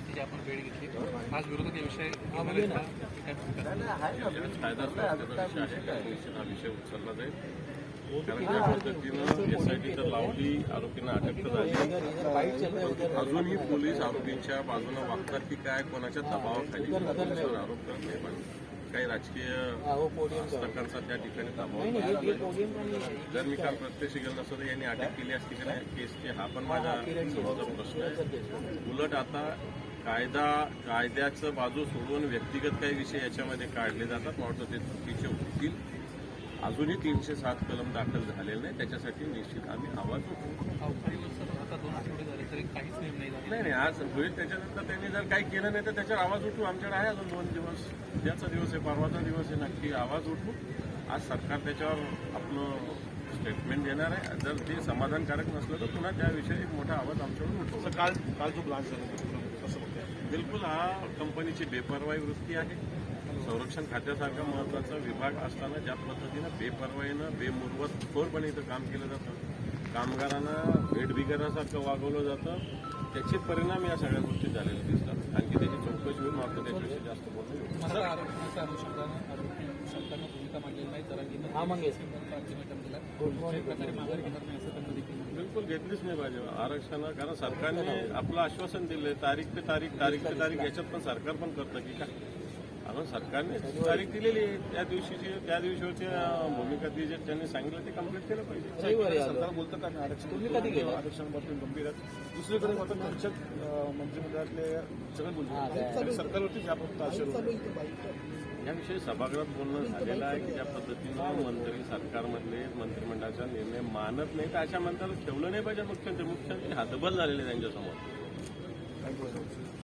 तिची आपण वेळ घेतली. आज विरोधक या विषय हा विषय उचलला जाईल कारण ज्या पद्धतीनं एसआयटी तर लावली आरोपींना अटक तर झाली अजूनही पोलीस आरोपींच्या बाजूने वागतात की काय कोणाच्या दबावाखाली पोलिसांवर आरोप करत नाही पण काही राजकीय हस्तकांचा त्या ठिकाणी दबाव जर मी काल प्रत्यक्ष गेलो नसतो तर यांनी अटक केली असती की नाही? केसचे हा पण माझ्या समोरचा प्रश्न आहे. उलट आता कायदा कायद्याचं बाजू सोडून व्यक्तिगत काही विषय याच्यामध्ये काढले जातात. मला वाटतं ते चुकीचे होतील. अजूनही तीनशे सात कलम दाखल झालेले नाही. त्याच्यासाठी निश्चित आम्ही आवाज उठवू. निर्णय नाही. नाही नाही आज होईल. त्याच्यानंतर त्यांनी जर काही केलं नाही तर त्याच्यावर आवाज उठवू. आमच्याकडे आहे अजून दोन दिवस. उद्याचा दिवस आहे परवाचा दिवस आहे. नक्की आवाज उठवू. आज सरकार त्याच्यावर आपलं स्टेटमेंट देणार आहे. जर ते समाधानकारक नसलं तर पुन्हा त्याविषयी एक मोठा आवाज आमच्याकडून उठवू. असं काल काल जो ब्लास्ट झाला बिलकुल हा कंपनीची बेपरवाई वृत्ती आहे. संरक्षण खात्यासारखा महत्त्वाचा विभाग असताना ज्या पद्धतीनं बेपरवाईनं बेमुरवत खोरपणे इथं काम केलं जातं. कामगारांना भेटबिगारासारखं वागवलं जातं. त्याचे परिणाम या सगळ्या गोष्टी झालेल्या अनुषंगानं आरोपी सरकारनं भूमिका मांडलेली नाही. जरा अल्टिमेटम दिला. प्रकारे माघार घेणार नाही असं त्यांना देखील. बिलकुल घेतलीच नाही पाहिजे आरक्षण कारण सरकारने आपलं आश्वासन दिले तारीख पे तारीख तारीख पे तारीख याच्यात पण सरकार पण करतं की काय? कारण सरकारने तारीख दिलेली आहे. त्या दिवशीची त्या दिवशीची अं, भूमिका ती जे त्यांनी सांगितलं ते कंप्लीट केलं पाहिजे. सरकार बोलतं का आरक्षण तुम्ही कधी गेलं? आरक्षणाबाबतीत गंभीर आहेत दुसरीकडे मात्र अं, मंत्रिमंडळातले सगळे बोलतात. आणि सरकारवरतीच याबाबत आशय याविषयी सभागृहात बोलणं झालेलं आहे की ज्या पद्धतीनं मंत्री सरकारमधले मंत्रिमंडळाचा निर्णय मानत नाही तर अशा मंत्र्याला ठेवलं नाही पाहिजे मुख्यमंत्री. मुख्यमंत्री हातबल झालेले त्यांच्यासमोर. थँक्यू